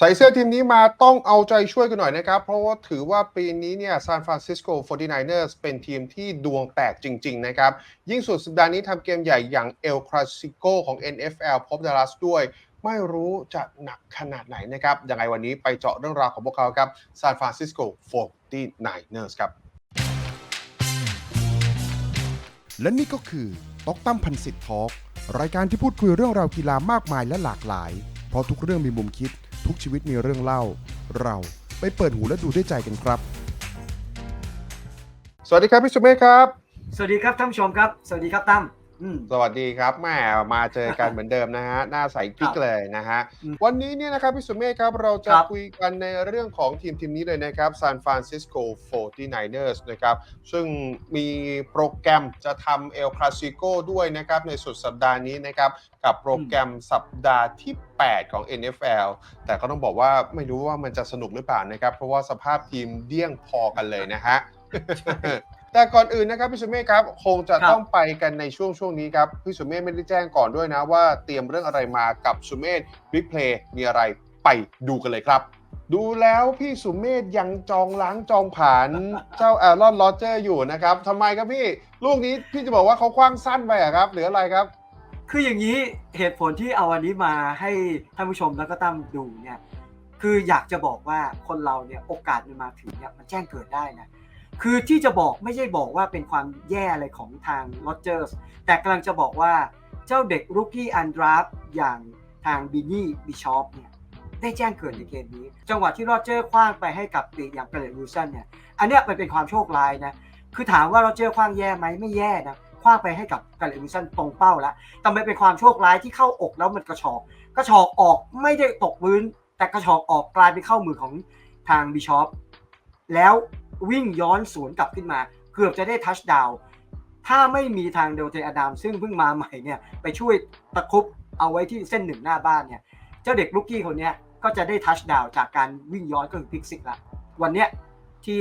ใส่เสื้อทีมนี้มาต้องเอาใจช่วยกันหน่อยนะครับ เพราะว่าถือว่าปีนี้เนี่ยซานฟรานซิสโก 49ers เป็นทีมที่ดวงแตกจริง ๆ นะครับ ยิ่งสุดสัปดาห์นี้ทำเกมใหญ่อย่างเอลคลาสิโกของ NFL พบดัลลัสด้วย ไม่รู้จะหนักขนาดไหนนะครับยังไงวันนี้ไปเจาะเรื่องราวของพวกเขาครับซานฟรานซิสโก 49ers ครับ และนี่ก็คือต๊อกตั้มพันสิทธิ์ทอล์กรายการที่พูดคุยเรื่องราวกีฬามากมายและหลากหลาย เพราะทุกเรื่องมีมุมคิด ทุกชีวิตมีเรื่องเล่า เราไปเปิดหูและดูด้วยใจกันครับ สวัสดีครับพี่สุเมฆครับ สวัสดีครับท่านผู้ชมครับ สวัสดีครับตั้มอืม สวัสดีครับแม่มาเจอกันเหมือนเดิมนะฮะหน้าใสกิ๊กครับเลยนะฮะอืมวันนี้เนี่ยนะครับพี่สุเมฆครับเราจะครับคุยกันในเรื่องของทีมทีมนี้เลยนะครับ San Francisco 49ers นะครับซึ่งมีโปรแกรมจะทำเอลคลาสิโกด้วยนะครับในสุดสัปดาห์นี้นะครับกับโปรแกรมสัปดาห์ที่ 8 ของ NFL แต่ก็ต้องบอกว่าไม่รู้ว่ามันจะสนุกหรือเปล่านะครับเพราะว่าสภาพทีมเดี้ยงพอกันเลยนะฮะ แต่ก่อนอื่นนะครับพี่สุเมฆครับคงจะครับต้องไปกันในช่วงช่วงนี้ครับพี่สุเมฆไม่ได้แจ้งก่อนด้วยนะว่าเตรียมเรื่องอะไรมากับสุเมธบิ๊กเพลย์มีอะไรไปดูกันเลยครับ ดูแล้วพี่สุเมธยังจองล้างจองผ่านเจ้าแอรอนลอเจอร์อยู่นะครับทำไมครับพี่ลูกนี้พี่จะบอกว่าเขาคว้างสั้นไปอะครับหรืออะไรครับ คืออย่างนี้เหตุผลที่เอาวันนี้มาให้ท่านผู้ชมแล้วก็ตั้มดูเนี่ยคืออยากจะบอกว่าคนเราเนี่ยโอกาสมันมาถึงเนี่ยมันแจ้งเกิดได้นะ คือที่จะบอกไม่ใช่บอกว่าเป็นความแย่อะไรของทางโรเจอร์สแต่กำลังจะบอกว่าเจ้าเด็กรุกกี้อันดราฟอย่างทางบินนี่บิชอปเนี่ยได้แจ้งเกิดในเกมนี้ จังหวะที่โรเจอร์คว้างไปให้กับปีกอย่างเกเรตวิลสันเนี่ยอันเนี้ยมันเป็นความโชคร้ายนะคือถามว่าโรเจอร์คว้างแย่ไหมไม่แย่นะคว้างไปให้กับเกเรตวิลสันตรงเป้าแล้วแต่มันเป็นความโชคร้ายที่เข้าอกแล้วมันกระชอกกระชอกออกไม่ได้ตกพื้น แต่กระชอกออกกลายเป็นเข้ามือของทางบิชอปแล้ว วิ่งย้อนสวนกลับขึ้นมา เกือบจะได้ทัชดาวน์ถ้าไม่มีทางเดลเทอดัมซึ่งเพิ่งมาใหม่เนี่ยไปช่วยตะคุบเอาไว้ที่เส้นหนึ่งหน้าบ้านเนี่ยเจ้าเด็กลูกกี้คนนี้ก็จะได้ทัชดาวน์จากการวิ่งย้อนก็คือพิกซิกละวันเนี้ยที่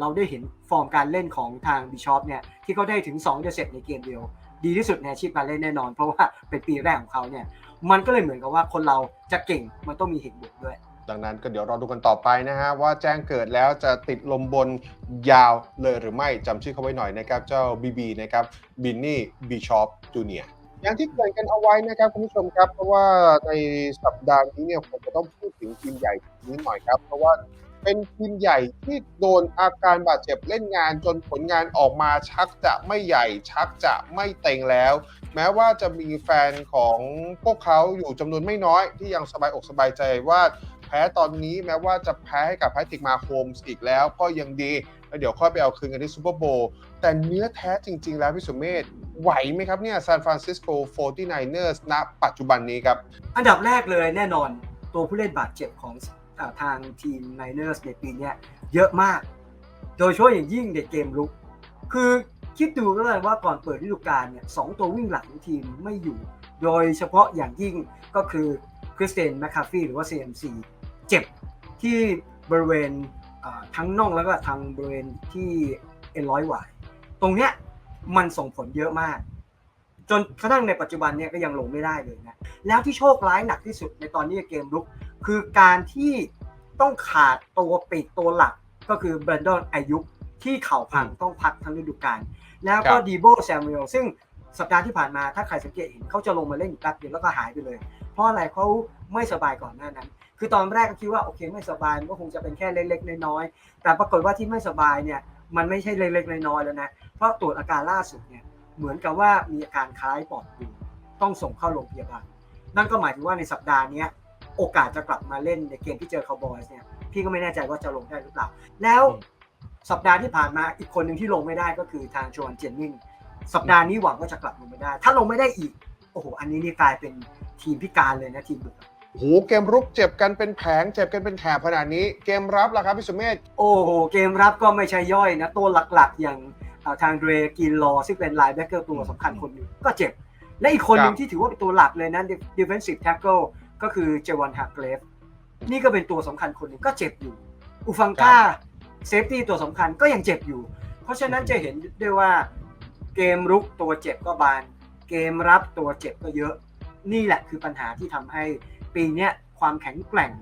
เราได้เห็นฟอร์มการเล่นของทางบิชอปเนี่ยที่เขาได้ถึง2จะเสร็จในเกมเดียว ดีที่สุดในอาชีพการเล่นแน่นอน เพราะว่าเป็นปีแรกของเขาเนี่ยมันก็เลยเหมือนกับว่าคนเราจะเก่งมันต้องมีเหตุผลด้วย ดังนั้นก็เดี๋ยวรอดูกันต่อไปนะฮะว่าแจ้งเกิดแล้วจะติดลมบนยาวเลยหรือไม่จำชื่อเขาไว้หน่อยนะครับเจ้าบีบีนะครับบินนี่บีชอปจูเนียอย่างที่เกริดกันเอาไว้นะครับคุณผู้ชมครับ เพราะว่าในสัปดาห์นี้เนี่ยผมจะต้องพูดถึงทีมใหญ่นี้หน่อยครับเพราะว่าเป็นทีมใหญ่ที่โดนอาการบาดเจ็บเล่นงานจนผลงานออกมาชักจะไม่ใหญ่ ชักจะไม่เต็งแล้ว แม้ว่าจะมีแฟนของพวกเขาอยู่จำนวนไม่น้อยที่ยังสบายอกสบายใจว่า แพ้ตอนนี้แม้ว่าจะแพ้ให้กับแพทริกมาโฮมส์อีกแล้วก็ยังดี แล้วเดี๋ยวค่อยไปเอาคืนกันที่ซูเปอร์โบว์แต่เนื้อแท้จริง ๆ แล้วพี่สุเมธไหวไหมครับเนี่ยซานฟรานซิสโก 49ers ณ ปัจจุบันนี้ครับ อันดับแรกเลยแน่นอนตัวผู้เล่นบาดเจ็บของอทางทีมไนเนอร์สในปีนี้เยอะมาก โดยเฉพาะอย่างยิ่งในเกมลุก คือคิดดูก็เลยว่าก่อนเปิดฤดูกาลเนี่ยสองตัววิ่งหลังของทีมไม่อยู่ โดยเฉพาะอย่างยิ่งก็คือคริสเตนแมคคาฟี่หรือว่า CMC เจ็บที่บริเวณอ่าทั้งน่องแล้วก็ทางบริเวณที่เอ็นร้อยวายตรงเนี้ยมันส่งผลเยอะมาก จนกระทั่งในปัจจุบันเนี่ยก็ยังลงไม่ได้เลยนะ แล้วที่โชคร้ายหนักที่สุดในตอนนี้เกมลุก คือการที่ต้องขาดตัวปีกตัวหลักก็คือแบรนดอนอายุที่เข่าพังต้องพักทั้งฤดูกาลแล้วก็ครับดีโบแซม u เอลซึ่งสัปดาห์ที่ผ่านมาถ้าใครสังเกตเห็นเขาจะลงมาเล่นอยู่แป๊บเดียวแล้วก็หายไปเลย เพราะอะไรเขาไม่สบายก่อนหน้านั้น คือตอนแรกก็คิดว่าโอเคไม่สบายมันก็คงจะเป็นแค่เล็กๆน้อยๆแต่ปรากฏว่าที่ไม่สบายเนี่ยมันไม่ใช่เล็กๆน้อยๆแล้วนะเพราะตรวจอาการล่าสุดเนี่ยเหมือนกับว่ามีอาการคล้ายปอดบวมต้องส่งเข้าโรงพยาบาลนั่นก็หมายถึงว่าในสัปดาห์นี้โอกาสจะกลับมาเล่นในเกมที่เจอคาวบอยส์เนี่ยพี่ก็ไม่แน่ใจว่าจะลงได้หรือเปล่า แล้วสัปดาห์ที่ผ่านมาอีกคนหนึ่งที่ลงไม่ได้ก็คือทางโจนเจนนิงสัปดาห์นี้หวังว่าจะกลับลงไม่ได้ ถ้าลงไม่ได้อีก โอ้โห อันนี้นี่กลายเป็นทีมพิการเลยนะทีมบุก หเกมรุกเจ็บกันเป็นแผง เจ็บกันเป็นแถบขนาดนี้ เกมรับล่ะครับพี่สุเมธโอ้โห เกมรับก็ไม่ใช่ย่อยนะ ตัวหลักๆ อย่างเอ่อทางเดรกินลอซึ่งเป็นไลน์แบ็กเกอร์ตัวสำคัญคนหนึงก็เจ็บ และอีกคนหนึ่งที่ถือว่าเป็นตัวหลักเลยนะ defensive tackle ก็คือเจวันฮาร์เกรฟนี่ก็เป็นตัวสำคัญคนหนึ่งก็เจ็บอยู่อูฟังก้าเซฟตี้ตัวสำคัญก็ยังเจ็บอยู่ เพราะฉะนั้นจะเห็นได้ว่าเกมรุกตัวเจ็บก็บาน เกมรับตัวเจ็บก็เยอะ นี่แหละคือปัญหาที่ทำให้ ปีเนี้ยความแข็งแกร่ง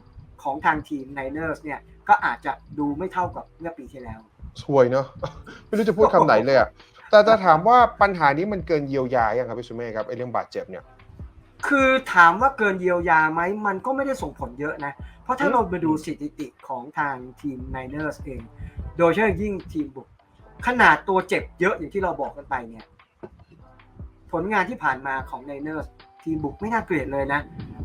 ของทางทีม Niners เนี่ยก็อาจจะดูไม่เท่ากับเมื่อปีที่แล้วช่วยเนาะไม่รู้จะพูดคำไหนเลยอะแต่จะถามว่าปัญหานี้มันเกินเยียวยายังครับพี่สุเมฆครับไอเรื่องบาดเจ็บเนี่ย คือถามว่าเกินเยียวยาไหมมันก็ไม่ได้ส่งผลเยอะนะ เพราะถ้าอืมเราไปดูสถิติของทางทีม Niners เอง โดยเฉพาะอย่างยิ่งทีมบุก ขนาดตัวเจ็บเยอะอย่างที่เราบอกกันไปเนี่ย ผลงานที่ผ่านมาของ Niners ทีมบุกไม่น่าเกลียดเลยนะ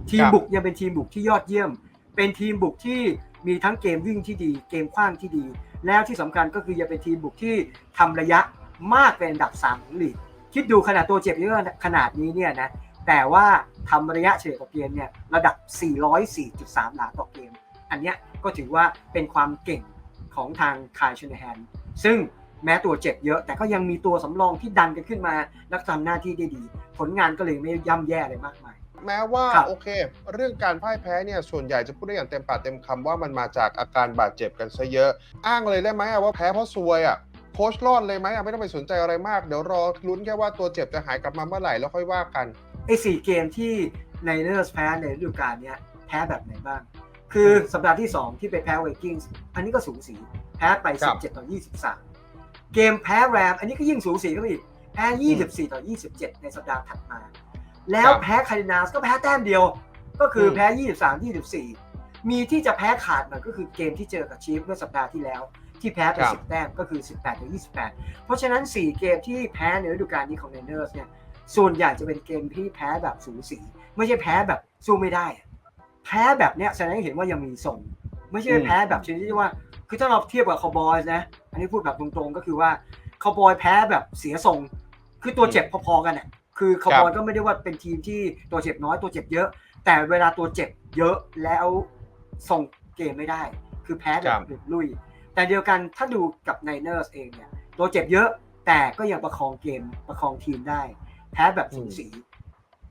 ทีมบุกยังเป็นทีมบุกที่ยอดเยี่ยม เป็นทีมบุกที่มีทั้งเกมวิ่งที่ดี เกมขว้างที่ดี แล้วที่สำคัญก็คือยังเป็นทีมบุกที่ทำระยะมากเป็นอันดับสามของลีกคิดดูขนาดตัวเจ็บเยอะขนาดนี้เนี่ยนะแต่ว่าทำระยะเฉลี่ยต่อเกมเนี่ยระดับ 404.3 หลาต่อเกม อันเนี้ยก็ถือว่าเป็นความเก่งของทางคายชนแฮนซึ่งแม้ตัวเจ็บเยอะ แต่ก็ยังมีตัวสำรองที่ดันกันขึ้นมา และทำหน้าที่ได้ดี ผลงานก็เลยไม่ย่ำแย่อะไรมากมาย แม้ว่าครับ โอเค เรื่องการพ่ายแพ้เนี่ยส่วนใหญ่จะพูดได้อย่างเต็มปากเต็มคำว่ามันมาจากอาการบาดเจ็บกันซะเยอะ อ้างเลยได้ไหมอะว่าแพ้เพราะซวยอะโค้ชรอดเลยไหมอะไม่ต้องไปสนใจอะไรมากเดี๋ยวรอลุ้นแค่ว่าตัวเจ็บจะหายกลับมาเมื่อไหร่แล้วค่อยว่ากัน ไอ้สี่เกมที่ไนเนอร์สแพ้ในฤดูกาลเนี้ยแพ้แบบไหนบ้าง คือสัปดาห์ที่ 2 ที่ไปแพ้ไวกิ้งส์อันนี้ก็สูสี แพ้ไป ครับ 17 ต่อ 23 เกมแพ้แรม อันนี้ก็ยิ่งสูสีก็อีกแพ้ 24 ต่อ 27 ในสัปดาห์ถัดมา แล้วแพ้คาร์ดินาสก็แพ้แต้มเดียว ก็คือแพ้ 23 24 มีที่จะแพ้ขาดหน่อยก็คือเกมที่เจอกับชีฟเมื่อสัปดาห์ที่แล้ว ที่แพ้ไปครับ10 แต้มก็คือ 18ต่อ28 เพราะฉะนั้น 4 เกมที่แพ้ในฤดูกาลนี้ของไนเนอร์สเนี่ยส่วนใหญ่จะเป็นเกมที่แพ้แบบสูสี ไม่ใช่แพ้แบบสู้ไม่ได้อะแพ้แบบเนี้ยแสดงให้เห็นว่ายังมีส่ง ไม่ใช่อืมแพ้แบบชนิดที่ว่า คือถ้าเราเทียบกับคาวบอยนะ อันนี้พูดแบบตรงๆก็คือว่าคาวบอยแพ้แบบเสียทรง คือตัวเจ็บพอๆกันอะ คือคาวบอยก็ไม่ได้ว่าเป็นทีมที่ตัวเจ็บน้อยตัวเจ็บเยอะ แต่เวลาตัวเจ็บเยอะแล้วส่งเกมไม่ได้ คือแพ้แบครับบหลุดลุย แต่เดียวกันถ้าดูกับไนเนอร์สเองเนี่ย ตัวเจ็บเยอะแต่ก็ยังประคองเกมประคองทีมได้ แพ้แบบสูสี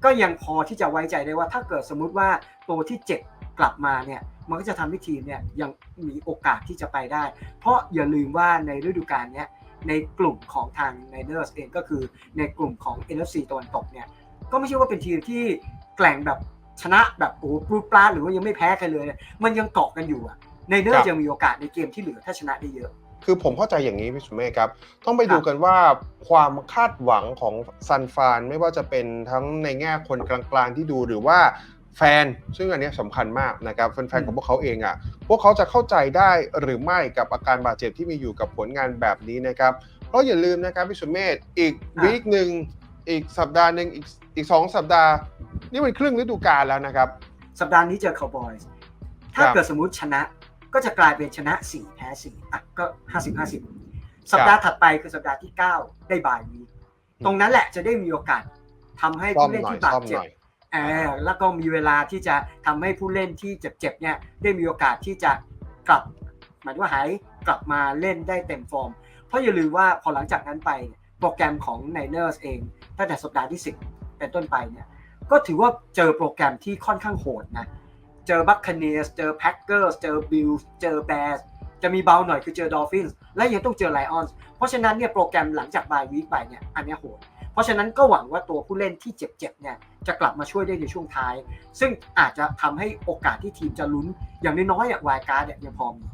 ก็ยังพอที่จะไว้ใจได้ว่าถ้าเกิดสมมุติว่าตัวที่เจ็บกลับมาเนี่ยมันก็จะทำให้ทีมเนี่ยยังมีโอกาสที่จะไปได้ เพราะอย่าลืมว่าในฤดูกาลเนี้ย ในกลุ่มของทาง Niners เองก็คือในกลุ่มของ NFC ตะวันตกเนี่ยก็ไม่ใช่ว่าเป็นทีมที่แกล่งแบบชนะแบบโอ้โหปลุกปลาดหรือว่ายังไม่แพ้ใครเลยเนี่ยมันยังเกาะกันอยู่อะในเนอครัร์บยังมีโอกาสในเกมที่เหลือถ้าชนะได้เยอะ คือผมเข้าใจอย่างนี้พี่สุเมฆครับ ต้องไปดูครับกันว่าความคาดหวังของซันฟานไม่ว่าจะเป็นทั้งในแง่คนกลางๆที่ดูหรือว่า แฟน ซึ่งอันเนี้ยสำคัญมากนะครับแฟนๆของพวกเขาเองอะพวกเขาจะเข้าใจได้หรือไม่กับอาการบาดเจ็บที่มีอยู่กับผลงานแบบนี้นะครับเพราะอย่าลืมนะครับพี่สุเมธอีกครับวีคหนึ่งอีกสัปดาห์หนึ่งอีกอีกสองสัปดาห์ นี่มันครึ่งฤดูกาลแล้วนะครับ สัปดาห์นี้เจอคาวบอยส์ถ้าครับเกิดสมมุติชนะก็จะกลายเป็นชนะ4แพ้4อะก็50 50สัปดาห์ถัดไปคือสัปดาห์ที่9ได้บายวีคตรงนั้นแหละจะได้มีโอกาสทำให้ซ่อมผู้เล่นหน่อยที่บาดซ่อมเจ็หบน่ อยเออแล้วก็มีเวลาที่จะทำให้ผู้เล่นที่เจ็บๆเนี่ยได้มีโอกาสที่จะกลับหมายถึงว่าหายกลับมาเล่นได้เต็มฟอร์ม เพราะอย่าลืมว่าพอหลังจากนั้นไปเนี่ยโปรแกรมของ Niners เองตั้งแต่สัปดาห์ที่ 10 เป็นต้นไปเนี่ยก็ถือว่าเจอโปรแกรมที่ค่อนข้างโหดนะ เจอบัคคเนียสเจอแพ็ c เกอร์สเจอบิลส์เจอแบร์จะมีเบาหน่อยคือเจอดอลฟินส์และยังต้องเจอไลออนส์เพราะฉะนั้นเนี่ยโปรแกรมหลังจากบายวีคไปเนี่ยอันเนี้ยโหดเพ ราะฉะนั้นก็หวังว่าตัวผู้เล่นที่เจ็บๆเนี่ยจะกลับมาช่วยได้ในช่วงท้าย ซึ่งอาจจะทำให้โอกาสที่ทีมจะลุ้นอย่างน้อยๆอะวายการ์ดเนี่ยยังพอมี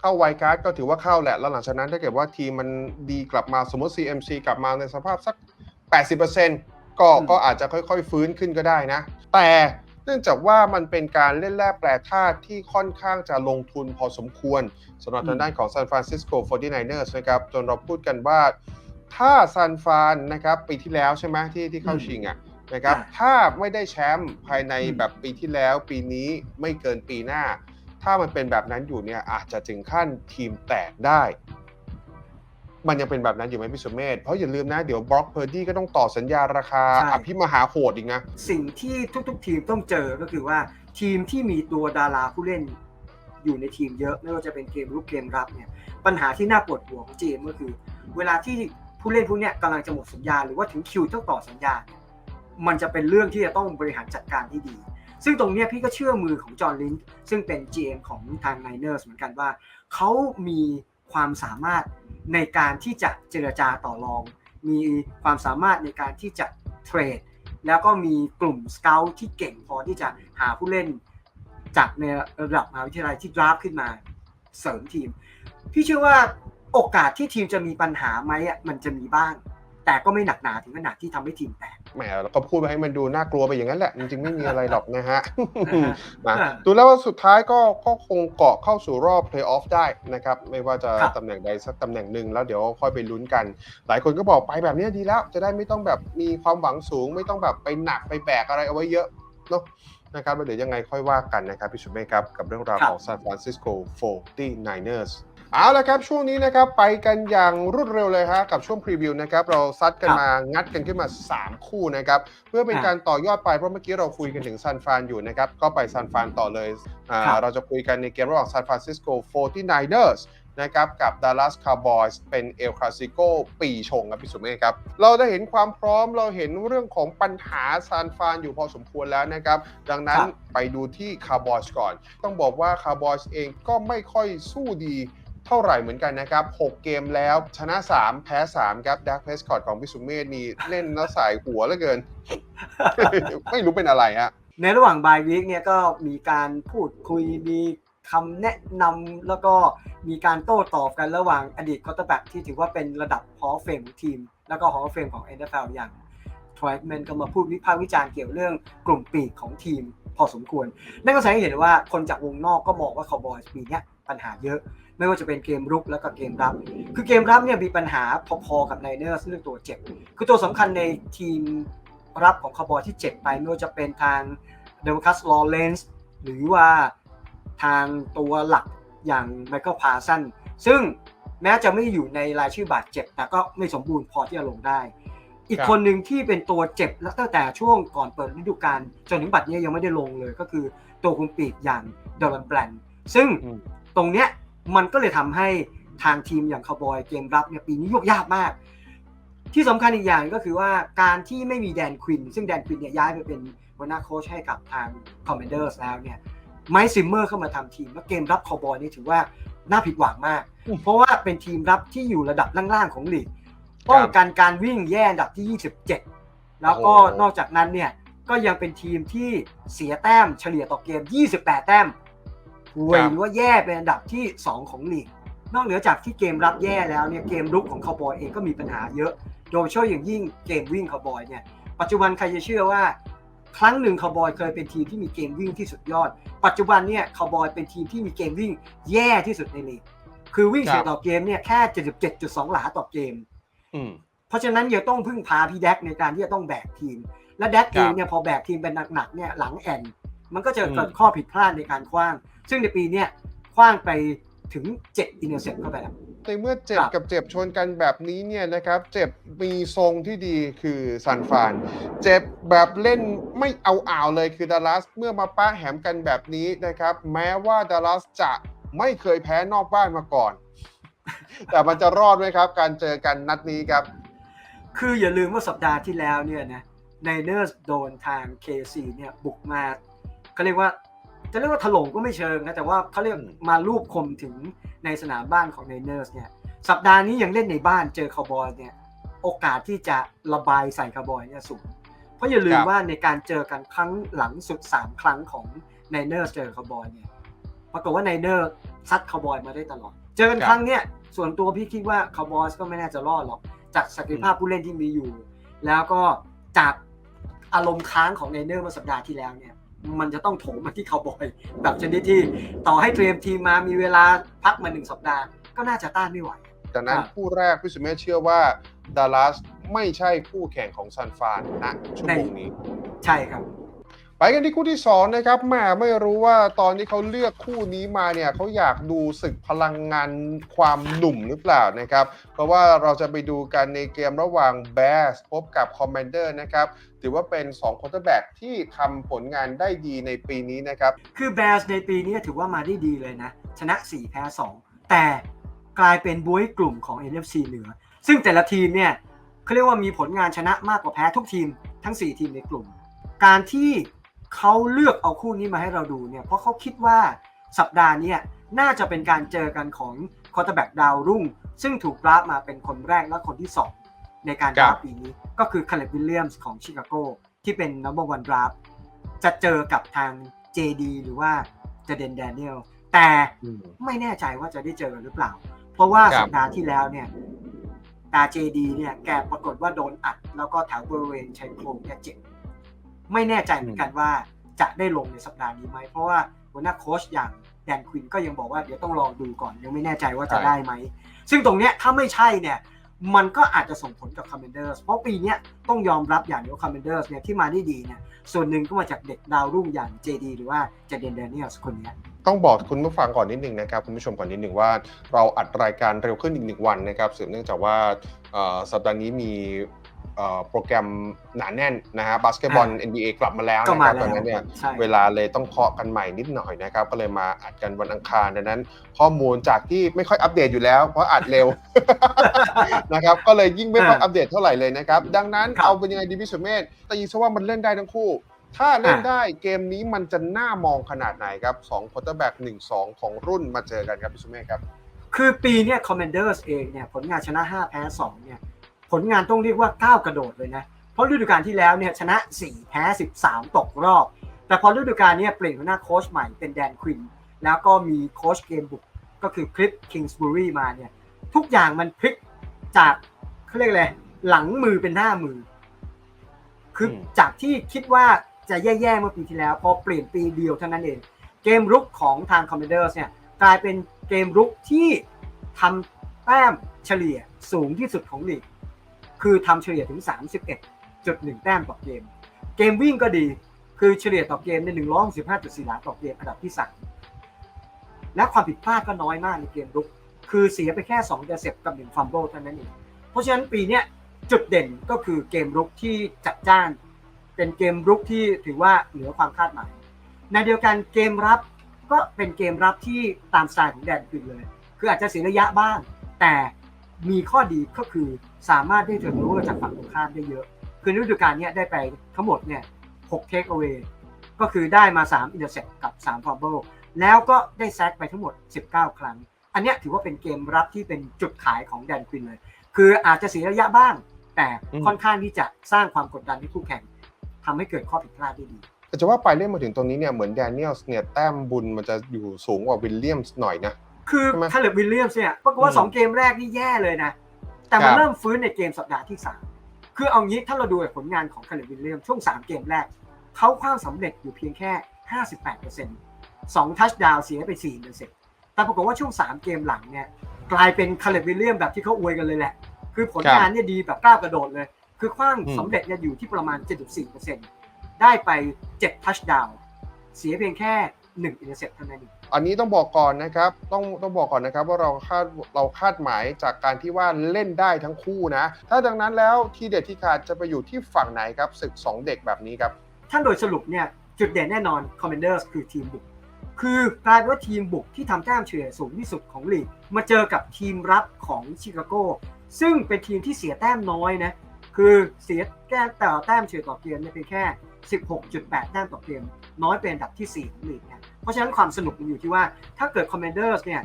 เข้าไวการ์ดก็ถือว่าเข้าแหละ แล้วหลังจากนั้นถ้าเกิดว่าทีมมันดีกลับมาสมมติ CMC กลับมาในสภาพสัก 80%ก็อืมก็อาจจะค่อยๆฟื้นขึ้นก็ได้นะ แต่เนื่องจากว่ามันเป็นการเล่นแร่แปรธาตุที่ค่อนข้างจะลงทุนพอสมควรสำหรับทางด้านของ San Francisco 49ers นะครับ จนเราพูดกันว่า ถ้าซานฟานนะครับปีที่แล้วใช่ไหมที่ที่เข้าชิงอะนะครับอ่าถ้าไม่ได้แชมป์ภายในอืมแบบปีที่แล้ว ปีนี้ไม่เกินปีหน้า ถ้ามันเป็นแบบนั้นอยู่เนี่ยอาจจะถึงขั้นทีมแตกได้ มันยังเป็นแบบนั้นอยู่ไหมพี่สุเมธเพราะอย่าลืมนะเดี๋ยวบล็อกเพอร์ดี้ก็ต้องต่อสัญญาราคาใช่อภิมหาโหดอีกนะ สิ่งที่ทุก ๆ ทีมต้องเจอก็คือว่าทีมที่มีตัวดาราผู้เล่นอยู่ในทีมเยอะไม่ว่าจะเป็นเกมรุกเกมรับเนี่ยปัญหาที่น่าปวดหัวของเจมก็คือ เวลาที่ ผู้เล่นพวกเนี้ยกำลังจะหมดสัญญาหรือว่าถึงคิวต้องต่อสัญญาเนี่ยมันจะเป็นเรื่องที่จะต้องบริหารจัดการที่ดี ซึ่งตรงเนี้ยพี่ก็เชื่อมือของจอห์นลินช์ซึ่งเป็น GM ของทาง Niners เหมือนกันว่า เขามีความสามารถในการที่จะเจรจาต่อรอง มีความสามารถในการที่จะเทรด แล้วก็มีกลุ่มสเกลที่เก่งพอที่จะหาผู้เล่นจากในระดับมหาวิทยาลัยที่ดราฟขึ้นมาเสริมทีม พี่เชื่อว่า โอกาสที่ทีมจะมีปัญหาไหมอะมันจะมีบ้าง แต่ก็ไม่หนักหนาถึงขนาดที่ทำให้ทีมแตกแหมเราก็พูดไปให้มันดูน่ากลัวไปอย่างนั้นแหละ จริงๆไม่มีอะไรหรอกนะฮะอ่านะดูแล้วว่าสุดท้ายก็ก็คงเกาะเข้าสู่รอบเพลย์ออฟได้นะครับ ไม่ว่าจะครับตำแหน่งใดสักตำแหน่งหนึ่งแล้วเดี๋ยวค่อยไปลุ้นกัน หลายคนก็บอกไปแบบนี้ดีแล้ว จะได้ไม่ต้องแบบมีความหวังสูง ไม่ต้องแบบไปหนักไปแบกอะไรเอาไว้เยอะเนาะนะครับแล้วเดี๋ยวยังไงค่อยว่ากันนะครับพี่สุเมฆครับกับเรื่องราวครับของ San Francisco 49ers เอาละครับช่วงนี้นะครับไปกันอย่างรวดเร็วเลยฮะกับช่วงพรีวิวนะครับเราซัดกันครับมางัดกันขึ้นมา 3 คู่นะครับเพื่อเป็นอะการต่อยอดไปเพราะเมื่อกี้เราคุยกันถึงซันฟรานอยู่นะครับก็ไปซันฟรานต่อเลยอ่าครับเราจะคุยกันในเกมระหว่าง San Francisco 49ers นะครับกับ Dallas Cowboys เป็นเอลคลาสิโกปีชงครับพี่สุเมฆครับ เราได้เห็นความพร้อมเราเห็นเรื่องของปัญหาซานฟรานอยู่พอสมควรแล้วนะครับ ดังนั้นครับไปดูที่ Cowboys ก่อน ต้องบอกว่า Cowboys เองก็ไม่ค่อยสู้ดี เท่าไหร่เหมือนกันนะครับ 6 เกมแล้วชนะ 3 แพ้ 3 ครับดักเพสคอร์ดของพี่สุเมธนี่เล่นแล้วสายหัวเหลือเกิน ไม่รู้เป็นอะไรฮะในระหว่างบายวีคเนี่ยก็มีการพูดคุยมีคำแนะนำแล้วก็มีการโต้ตอบกันระหว่างอดีตคอร์เตอร์แบ็กที่ถือว่าเป็นระดับฮอลเฟมทีม แล้วก็ฮอลเฟมของ NFL อย่างทรอยแมนก็มาพูดวิพากษ์วิจารณ์เกี่ยวเรื่องกลุ่มปีกของทีมพอสมควร นั่นก็แสดงให้เห็นว่าคนจากวงนอกก็มองว่าคาวบอยปีนี้ปัญหาเยอะ ไม่ว่าจะเป็นเกมรุกแล้วก็เกมรับ คือเกมรับเนี่ยมีปัญหาพอๆกับไนเนอร์เรื่องตัวเจ็บ คือตัวสำคัญในทีมรับของคาวบอยที่เจ็บไปไม่ว่าจะเป็นทางเดมคัสลอเรนส์หรือว่าทางตัวหลักอย่างไมเคิลพาสันซึ่งแม้จะไม่อยู่ในรายชื่อบาดเจ็บ แต่ก็ไม่สมบูรณ์พอที่จะลงได้ อีกครับคนหนึ่งที่เป็นตัวเจ็บแล้วตั้งแต่ช่วงก่อนเปิดฤดูกาลจนถึงบัดนี้ยังไม่ได้ลงเลยก็คือตัวคุมปีกอย่างดอลันแปลนซึ่งอืมตรงเนี้ย มันก็เลยทำให้ทางทีมอย่างคาวบอยเกมรับเนี่ยปีนี้ยกยากมาก ที่สำคัญอีกอย่างก็คือว่าการที่ไม่มีแดนควิน ซึ่งแดนควินเนี่ยย้ายไปเป็นหัวหน้าโค้ชให้กับทางคอมเมนเดอร์สแล้วเนี่ยไมค์ซิมเมอร์เข้ามาทำทีมแล้วเกมรับคาวบอยนี่ถือว่าน่าผิดหวังมากอืมเพราะว่าเป็นทีมรับที่อยู่ระดับล่างๆของลีกป้องกันการวิ่งแย่อันดับที่ 27 แล้วก็โอ้โหนอกจากนั้นเนี่ยก็ยังเป็นทีมที่เสียแต้มเฉลี่ยต่อเกม 28 แต้ม ห่วยหรือว่าแย่เป็นอันดับที่ 2 ของลีกนอกเหนือจากที่เกมรับแย่แล้วเนี่ยเกมรุกของคาวบอยเองก็มีปัญหาเยอะ โดยเฉพาะอย่างยิ่งเกมวิ่งคาวบอยเนี่ยปัจจุบันใครจะเชื่อว่า ครั้งหนึ่งคาวบอยเคยเป็นทีมที่มีเกมวิ่งที่สุดยอด ปัจจุบันเนี่ยคาวบอยเป็นทีมที่มีเกมวิ่งแย่ที่สุดในลีกคือวิ่งเฉลี่ยต่อเกมเนี่ยแค่77.2 หลาต่อเกมอืมเพราะฉะนั้นยังต้องพึ่งพาพี่แดกในการที่จะต้องแบกทีม และแดกเองเนี่ยพอแบกทีมเป็นหนักๆเนี่ยหลังแอนมันก็จะเกิดข้อผิดพลาดในการคว้าง ซึ่งในปีเนี้ยคว้างไปถึง 7 อินเตอร์เซ็ปเข้าไปแล้ว ในเมื่อเจ็บครับกับเจ็บชนกันแบบนี้เนี่ยนะครับ เจ็บมีทรงที่ดีคือซันฟาน เจ็บแบบเล่นไม่เอาอ่าวเลยคือดัลลัสเมื่อมาป้าแหมกันแบบนี้นะครับ แม้ว่าดัลลัสจะไม่เคยแพ้นอกบ้านมาก่อน แต่มันจะรอดไหมครับ การเจอกันนัดนี้ครับ คืออย่าลืมว่าสัปดาห์ที่แล้วเนี่ยนะไนเนอร์สโดนทาง KC เนี่ยบุกมาเขาเรียกว่า จะเรียกว่าถล่มก็ไม่เชิงนะแต่ว่าเขาเรียกอืมาลูบคมถึงในสนามบ้านของไนเนอร์สเนี่ยสัปดาห์นี้ยังเล่นในบ้านเจอคาวบอยเนี่ยโอกาสที่จะระบายใส่คาวบอยเนี่ยสูง เพราะอย่าลืมว่าในการเจอกันครั้งหลังสุด 3 ครั้งของไนเนอร์สเจอคาวบอยเนี่ยปรากฏว่าไนเนอร์ซัดคาวบอยมาได้ตลอด เจอกันครั้งเนี้ยส่วนตัวพี่คิดว่าคาวบอยก็ไม่น่าจะรอดหรอก จากศักยภาพผู้เล่นที่มีอยู่ แล้วก็จากอารมณ์ค้างของไนเนอร์เมื่อสัปดาห์ที่แล้วเนี่ย มันจะต้องโถมมาที่คาวบอยแบบชนิดที่ต่อให้เตรียมทีมมามีเวลาพักมาหนึ่งสัปดาห์ ก็น่าจะต้านไม่ไหวดังนั้นครับคู่แรกพี่สุเมธเชื่อว่าดัลลัสไม่ใช่คู่แข่งของซันฟานณชั่วโมงนี้ ใช่ครับ ไปกันที่คู่ที่2นะครับแม่ไม่รู้ว่าตอนที่เขาเลือกคู่นี้มาเนี่ยเขาอยากดูศึกพลังงานความหนุ่มหรือเปล่านะครับ เพราะว่าเราจะไปดูกันในเกมระหว่าง Bears พบกับ Commander นะครับถือว่าเป็น2 quarterback ที่ทำผลงานได้ดีในปีนี้นะครับ คือแบร์สในปีนี้ถือว่ามาได้ดีเลยนะ ชนะ 4 แพ้ 2 แต่กลายเป็นบุ้ยกลุ่มของ NFC เหนือ ซึ่งแต่ละทีมเนี่ยเขาเรียกว่ามีผลงานชนะมากกว่าแพ้ทุกทีมทั้ง 4 ทีมในกลุ่ม การที่ เขาเลือกเอาคู่นี้มาให้เราดูเนี่ยเพราะเขาคิดว่าสัปดาห์เนี้น่าจะเป็นการเจอกันของคอร์เตอร์แบ็กดาวรุ่ง ซึ่งถูกดราฟมาเป็นคนแรกและคนที่ 2 ในการดราฟปีนี้ ก็คือคาเลบวิลเลียมส์ของชิคาโกที่เป็น number one draft จะเจอกับทาง JD หรือว่าจะเดนแดเนียลแต่อืมไม่แน่ใจว่าจะได้เจอกันหรือเปล่า เพราะว่าครับสัปดาห์ที่แล้วเนี่ยตาเจดีเนี่ยแกปรากฏว่าโดนอัด แล้วก็แถวบริเวณชายโครงแกเจ็บ ไม่แน่ใจเหมือนกันว่าจะได้ลงในสัปดาห์นี้ไหม เพราะว่าหัวหน้าโค้ชอย่างแดนควินก็ยังบอกว่าเดี๋ยวต้องลองดูก่อนยังไม่แน่ใจว่าจะใช่ได้ไหม ซึ่งตรงเนี้ยถ้าไม่ใช่เนี่ยมันก็อาจจะส่งผลกับคอมเมนเดอร์สเพราะปีเนี้ยต้องยอมรับอย่างเดียวคอมเมนเดอร์สเนี่ยที่มาได้ดีเนี่ยส่วนหนึ่งก็มาจากเด็กดาวรุ่งอย่าง JD หรือว่าเจเดนแดเนียลส์คนเนี้ยต้องบอกคุณผู้ฟังก่อนนิดหนึ่งนะครับคุณผู้ชมก่อนนิดหนึ่งว่าเราอัดรายการเร็วขึ้นอีกหนึ่งวันนะครับสืบเนื่องจากว่าเอ่อสัปดาห์นี้มีเอ่อ โปรแกรมหนาแน่นนะฮะบาสเกตบอล NBA กลับมาแล้วก็นะคมารับแล้วตอนนั้นเนี่ยใช่เวลาเลยต้องเคาะกันใหม่นิดหน่อยนะครับ ก็เลยมาอัดกันวันอังคารดังนั้น ข้อมูลจากที่ไม่ค่อยอัปเดตอยู่แล้ว เพราะอัดเร็วนะครับก็เลยยิ่งไม่ค่อยอัปเดตเท่าไหร่เลยนะครับ ดังนั้นครับเอาเป็นยังไงดีพี่สุเมธแต่ยินซะว่ามันเล่นได้ทั้งคู่ ถ้าเล่นได้เกมนี้มันจะน่ามองขนาดไหนครับสองควอเตอร์แบ็กหนึ่งสองของรุ่นมาเจอกันครับพี่สุเมธครับคือปีเนี้ยคอมเมนเดอร์สเองเนี่ยผลงานชนะ 5 แพ้ 2 เนี่ย ผลงานต้องเรียกว่าก้าวกระโดดเลยนะ เพราะฤดูกาลที่แล้วเนี่ยชนะ 4 แพ้ 13 ตกรอบ แต่พอฤดูกาลนี้เปลี่ยนหัวหน้าโค้ชใหม่เป็นแดนควิน แล้วก็มีโค้ชเกมบุกก็คือคลิปคิงส์บุรีมาเนี่ยทุกอย่างมันพลิกจากเขาเรียกอะไรหลังมือเป็นหน้ามือ คือจากที่คิดว่าจะแย่ๆเมื่อปีที่แล้ว พอเปลี่ยนปีเดียวเท่านั้นเอง เกมรุกของทางคอมเมนเดอร์สเนี่ยกลายเป็นเกมรุกที่ทำแต้มเฉลี่ยสูงที่สุดของลีก คือทำเฉลี่ยถึง 31.1 แต้มต่อเกม เกมวิ่งก็ดี คือเฉลี่ยต่อเกมใน165.4หลาต่อเกมอันดับที่3และความผิดพลาดก็น้อยมากในเกมรุก คือเสียไปแค่2เดเซปกับ1ฟัมเบิลเท่านั้นเอง เพราะฉะนั้นปีนี้จุดเด่นก็คือเกมรุกที่จัดจ้าน เป็นเกมรุกที่ถือว่าเหนือความคาดหมาย ในเดียวกันเกมรับก็เป็นเกมรับที่ตามสไตล์ของแดนควินเลย คืออาจจะเสียระยะบ้าง แต่ มีข้อดีก็คือสามารถได้เทอร์โนเวอร์จากฝั่งตรงข้ามได้เยอะ คือในฤดูกาลเนี้ยได้ไปทั้งหมดเนี่ย6 take away ก็คือได้มา3 intercept กับ3 fumble แล้วก็ได้แซกไปทั้งหมด 19 ครั้ง อันเนี้ยถือว่าเป็นเกมรับที่เป็นจุดขายของแดนควินเลย คืออาจจะเสียระยะบ้าง แต่อืมค่อนข้างที่จะสร้างความกดดันให้คู่แข่งทำให้เกิดข้อผิดพลาดได้ดีแต่จะว่าไปเล่นมาถึงตรงนี้เนี่ยเหมือนแดเนียลส์เนี่ยแต้มบุญมันจะอยู่สูงกว่าวิลเลียมส์หน่อยนะ คือใช่ไหมคาร์ลวิลเลียมส์เนี่ยปรากฏว่าอืมสองเกมแรกนี่แย่เลยนะ แต่ครับมันเริ่มฟื้นในเกมสัปดาห์ที่3คือเอางี้ถ้าเราดูผลงานของคาร์ลวิลเลียมช่วง 3 เกมแรก เขาคว้างสำเร็จอยู่เพียงแค่ 58% 2ทัชดาวเสียไป4%แต่ปรากฏว่าช่วง 3 เกมหลังเนี่ยกลายเป็นคาร์ลวิลเลียมแบบที่เขาอวยกันเลยแหละ คือผลงานเนี่ยดีแบบก้าวกระโดดเลย คือคว้างอืมสำเร็จเนี่ยอยู่ที่ประมาณ 74%ได้ไป 7 ทัชดาวเสียเพียงแค่1อินเตอร์เซปเท่านั้นเอง อันนี้ต้องบอกก่อนนะครับ ต้องต้องบอกก่อนนะครับว่าเราคาดเราคาดหมายจากการที่ว่าเล่นได้ทั้งคู่นะ ถ้าดังนั้นแล้วทีเด็ดที่ขาดจะไปอยู่ที่ฝั่งไหนครับศึกสองเด็กแบบนี้ครับถ้านโดยสรุปเนี่ยจุดเด่นแน่นอน Commanders คือทีมบุก คือกลายเป็นว่าทีมบุกที่ทำแต้มเฉลี่ยสูงที่สุดของลีก มาเจอกับทีมรับของชิคาโก ซึ่งเป็นทีมที่เสียแต้มน้อยนะ คือเสียแก้แต่แต้มเฉลี่ยต่อเกมเนี่ยเพียงแค่ 16.8 แต้มต่อเกมน้อยเป็นอันดับที่4ของลีกนะ เพราะฉะนั้นความสนุกมันอยู่ที่ว่าถ้าเกิด Commanders เนี่ย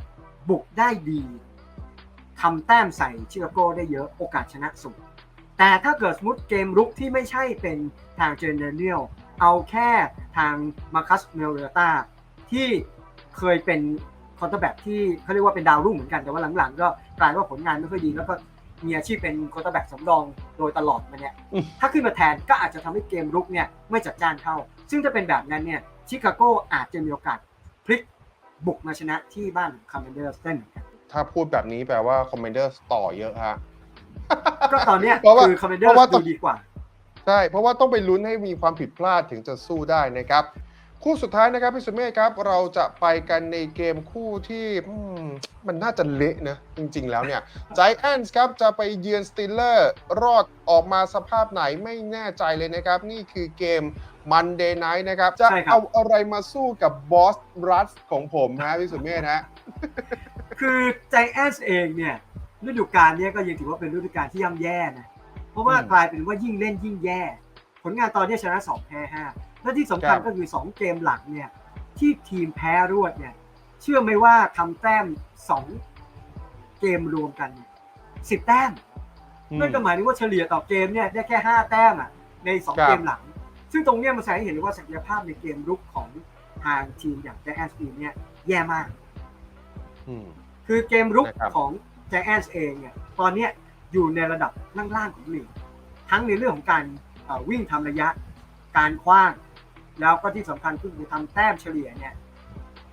บุกได้ดีทำแต้มใส่ชิคาโกได้เยอะโอกาสชนะสูง แต่ถ้าเกิดสมมติเกมรุกที่ไม่ใช่เป็นทางเจนเดเนียลเอาแค่ทางมาคัสเมลเรตาที่เคยเป็นคอนเตอร์แบ็กที่เขาเรียกว่าเป็นดาวรุ่งเหมือนกันแต่ว่าหลังๆ ก็กลายว่าผลงานไม่ค่อยดีแล้วก็มีอาชีพเป็นคอนเตอร์แบ็กสำรองโดยตลอดมาเนี่ยถ้าขึ้นมาแทนก็อาจจะทำให้เกมรุกเนี่ยไม่จัดจ้านเท่า ซึ่งถ้าเป็นแบบนั้นเนี่ย ชิคาโกอาจจะมีโอกาสพลิกบุกมาชนะที่บ้านของคาร์เมนเดอร์สได้เหมือนกันถ้าพูดแบบนี้แปลว่าคอมเมนเดอร์ต่อเยอะฮะก็ตอนเนี้ยเพราะว่าคือคาร์เมนเดอเพราะว่าร์ดูดีกว่าใช่เพราะว่าต้องไปลุ้นให้มีความผิดพลาดถึงจะสู้ได้นะครับ คู่สุดท้ายนะครับพี่สุเมฆครับเราจะไปกันในเกมคู่ที่อืมมันน่าจะเละนะ จริง ๆ แล้วเนี่ย Giants ครับจะไปเยือนสติลเลอร์รอดออกมาสภาพไหนไม่แน่ใจเลยนะครับ นี่คือเกม Monday Night นะครับ จะใช่ครับเอาอะไรมาสู้กับบอสรัสของผมฮะพี่สุเมฆฮะคือใจแอนส์เองเนี่ยฤดูกาลเนี้ยก็ยังถือว่าเป็นฤดูกาลที่ย่ำแย่นะเพราะว่าอืมกลายเป็นว่ายิ่งเล่นยิ่งแย่ ผลงานตอนนี้ชนะ2แพ้5 และที่สำคัญครับก็คือ 2 เกมหลังเนี่ยที่ทีมแพ้รวดเนี่ย เชื่อไหมว่าทำแต้ม 2 เกมรวมกันเนี่ย10แต้มนั่นก็หมายถึงว่าเฉลี่ยต่อเกมเนี่ยได้แค่ 5 แต้มอะในครั2บเกมหลัง ซึ่งตรงเนี้ยมันแสดงให้เห็นเลยว่าศักยภาพในเกมรุกของทางทีมอย่างแจ็คแอนส์ทีมเนี่ยแย่มากอืมคือเกมรุกนะครับของแจ็คแอนส์เองเนี่ยตอนเนี้ยอยู่ในระดับล่างๆของลีกทั้งในเรื่องของการเอ่อวิ่งทำระยะ การคว้าง แล้วก็ที่สำคัญคือทำแต้มเฉลี่ยเนี่ย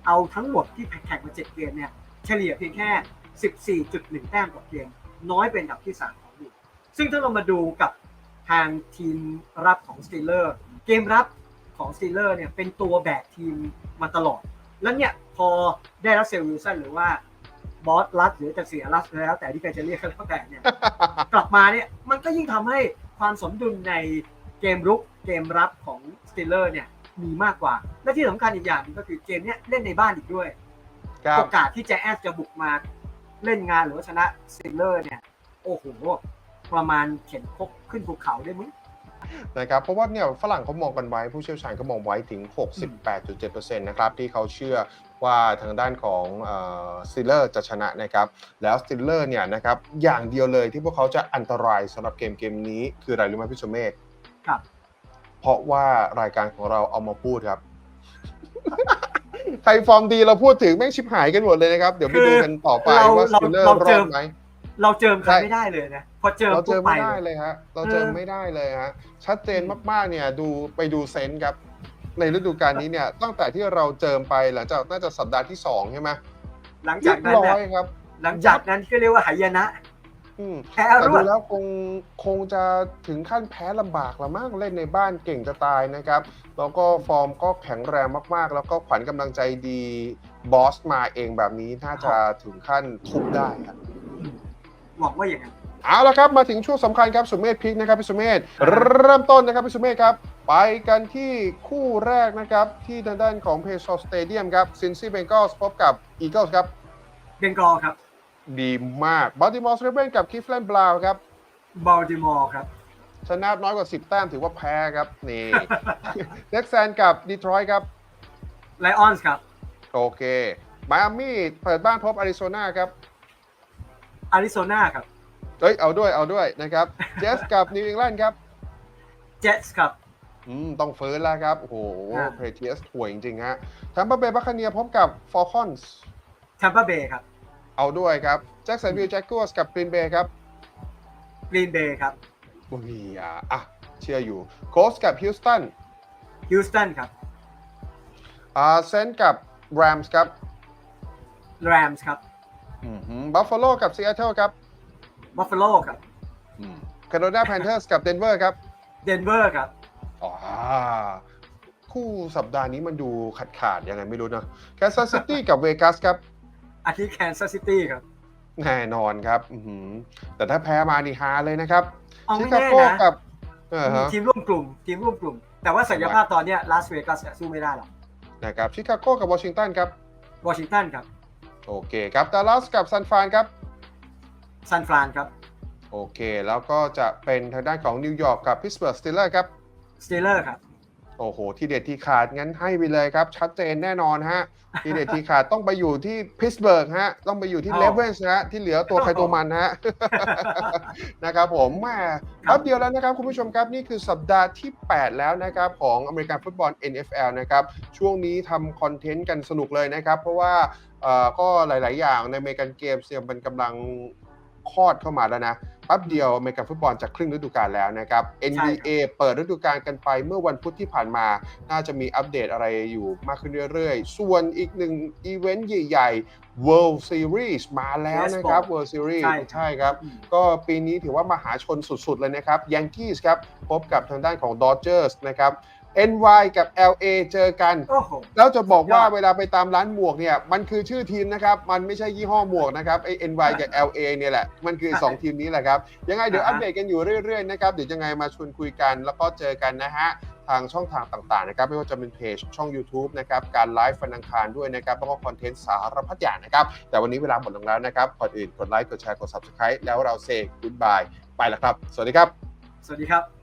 เอาทั้งหมดที่แข่งมาเจ็ดเกมเนี่ย เฉลี่ยเพียงแค่ 14.1 แต้มต่อเกม น้อยเป็นอันดับที่ 3 ของลีก ซึ่งถ้าเรามาดูกับทางทีมรับของสตีลเลอร์ เกมรับของสตีลเลอร์เนี่ยเป็นตัวแบกทีมมาตลอด แล้วเนี่ยพอได้รัสเซลวิลสันหรือว่าบอสลัสหรือจะเสียลัสแล้วแต่ที่ใครจะเรียกก็แล้วแต่เนี่ย กลับมาเนี่ยมันก็ยิ่งทำให้ความสมดุลในเกมรุกเกมรับของสตีลเลอร์เนี่ย มีมากกว่า และที่สำคัญอีกอย่างหนึงก็คือเกมเนี้ยเล่นในบ้านอีกด้วยครับโอกาสที่แจแอนจะบุกมาเล่นงานหรือว่าชนะสตีลเลอร์เนี่ย โอ้โหประมาณเข็นคกขึ้นภูเขาได้มั้งนะครับเพราะว่าเนี่ยฝรั่งเขามองกันไว้ ผู้เชี่ยวชาญก็มองไว้ถึง 68.7%นะครับที่เขาเชื่อว่าทางด้านของสติลเลอร์จะชนะนะครับ แล้วสติลเลอร์เนี่ยนะครับอย่างเดียวเลยที่พวกเขาจะอันตรายสำหรับเกมเกมนี้คืออะไรรู้ไหมพี่สุเมธครับ เพราะว่ารายการของเราเอามาพูดครับ ใครฟอร์มดีเราพูดถึงแม่งชิบหายกันหมดเลยนะครับ เดี๋ยวไปดูกันต่อไปเราว่าสเราติลเลอร์เรารเจออดไหมเราเจิมใครใช่ไม่ได้เลยนะพอเจิมเราเจปุ๊อบไปไม่ได้เลยเลยฮะ เราเจอเออไม่ได้เลยฮะ ชัดเจนมากๆเนี่ย ดูไปดูเซนส์ครับ ในฤดูกาลนี้เนี่ย ตั้งแต่ที่เราเจอไปหลังจากน่าจะสัปดาห์ที่2ใช่ไหมหลังเรีจายกบนั้นร้อเนี่ยยครับ หลังจากนั้นก็เรียกว่าหายนะ อืมแพ้แต่รดูวดแล้วคงคงจะถึงขั้นแพ้ลำบากละมั้งเล่นในบ้านเก่งจะตายนะครับ แล้วก็ฟอร์มก็แข็งแรงมากๆ แล้วก็ขวัญกำลังใจดีบอสมาเองแบบนี้น่าจะถึงขั้นทุบได้ครับ หวังว่าอย่างนั้น เอาละครับมาถึงช่วงสำคัญครับสุเมธพลิกนะครับพี่สุเมธครับ เริ่มต้นนะครับพี่สุเมธครับ ไปกันที่คู่แรกนะครับ ที่ทางด้านของเพโซสเตเดียมครับซินซีเบงกอสพบกับอีเกิลส์ครับ เบงกอลครับ ดีมากบัลติมอร์เรเบนกับคิฟแลนบราวน์ครับบอลติมอร์ครับ ชนะน้อยกว่า 10 แต้มถือว่าแพ้ครับ นี่เล็กแซนกับดีทรอยต์ครับไลออนส์ครับ โอเคไมอามี่เปิดบ้านพบอาริโซนาครับอาริโซนาครับ เอ้ย เอาด้วยเอาด้วยนะครับ เจสกับนิวอิงแลนด์ครับ เจสครับอืมต้องเฟิร์สแล้วครับ โอ้โหอ่าเพเทียสห่วยจริงๆฮะทัมเปอร์เบย์บัคคาเนียพบกับฟอร์คอนส์แทมเปอร์เบย์ครับ เอาด้วยครับแจ็คสันวิลแจ็คกัวสกับกรีนเบย์ครับกรีนเบย์ครับบุรีอะอะเชื่ออยู่โคสกับฮิลสตันฮิวสตันครับอ่าเซนกับแรมส์ครับแรมส์ครับบัฟฟาโลกับซีแอตเทิลครับบัฟฟาโลครับแคโรไลนาแพนเทอร์สกับเดนเวอร์ครับเดนเวอร์ครับอ๋อคู่สัปดาห์นี้มันดูขาดขาดๆยังไงไม่รู้เนอะแคสซัสซิตี้กับเวกัสครับ อาทิแคนซัสซิตี้ครับ แน่นอนครับอื้อหือแต่ถ้าแพ้มานี่ฮาเลยนะครับเอาชิไม่คาแน่โกนะกับเออฮะ ทีมร่วมกลุ่ม ทีมร่วมกลุ่ม แต่ว่าศักยภาพตอนเนี้ยลาสเวกัสสู้ไม่ได้หรอกนะครับชิคาโกกับวอชิงตันครับ วอชิงตันครับโอเคครับดัลลัสกับซันฟรานครับ ซานฟรานครับโอเค แล้วก็จะเป็นทางด้านของนิวยอร์กกับพิสเบิร์กสตีลเลอร์ครับ สเตเลอร์ครับ โอ้โห ที่เด็ดที่ขาดงั้นให้ไปเลยครับ ชัดเจนแน่นอนฮะ ที่เด็ดที่ขาดต้องไปอยู่ที่พิสเบิร์กฮะ ต้องไปอยู่ที่อ้าวเลเวนส์ฮะ ที่เหลือตัวใครตัวมันฮะ นะครับผมแม่ครับแป๊บเดียวแล้วนะครับ คุณผู้ชมครับ นี่คือสัปดาห์ที่ 8 แล้วนะครับ ของอเมริกันฟุตบอล NFL นะครับ ช่วงนี้ทำคอนเทนต์กันสนุกเลยนะครับ เพราะว่าเอ่อก็หลาย ๆ อย่างในอเมริกันเกมส์เนี่ยมันกำลังคลอดเข้ามาแล้วนะ แป๊บเดียวอเมริกันฟุตบอลจะครึ่งฤดูกาลแล้วนะครับ NBA เปิดฤดูกาลกันไปเมื่อวันพุธที่ผ่านมา น่าจะมีอัปเดตอะไรอยู่มากขึ้นเรื่อยๆ ส่วนอีกหนึ่งอีเวนต์ใหญ่ ๆ World Series มาแล้วนะครับ World Series ใช่ใช่ครับอืมก็ปีนี้ถือว่ามหาชนสุดๆเลยนะครับ Yankees ครับ พบกับทางด้านของ Dodgers นะครับ NY กับ LA เจอกัน โอ้โห แล้วจะบอกว่าสุดยอดเวลาไปตามร้านหมวกเนี่ย มันคือชื่อทีมนะครับ มันไม่ใช่ยี่ห้อหมวกนะครับไอ้ NY กับ LA เนี่ยแหละ มันคือ 2 ทีมนี้แหละครับ ยังไงเดี๋ยวอ่าอัฮะปเดตกันอยู่เรื่อยๆนะครับ เดี๋ยวยังไงมาชวนคุยกัน แล้วก็เจอกันนะฮะ ทางช่องทางต่างๆนะครับ ไม่ว่าจะเป็นเพจช่อง YouTube นะครับ การไลฟ์ฟันอังคารด้วยนะครับ แล้วก็คอนเทนต์สารพัดอย่างนะครับ แต่วันนี้เวลาหมดลงแล้วนะครับก่อนอื่นกดไลค์ กดแชร์ กด Subscribe แล้วเราเซ g ก o ดบายไปแล้วครับ สวัสดีครับ สวัสดีครับ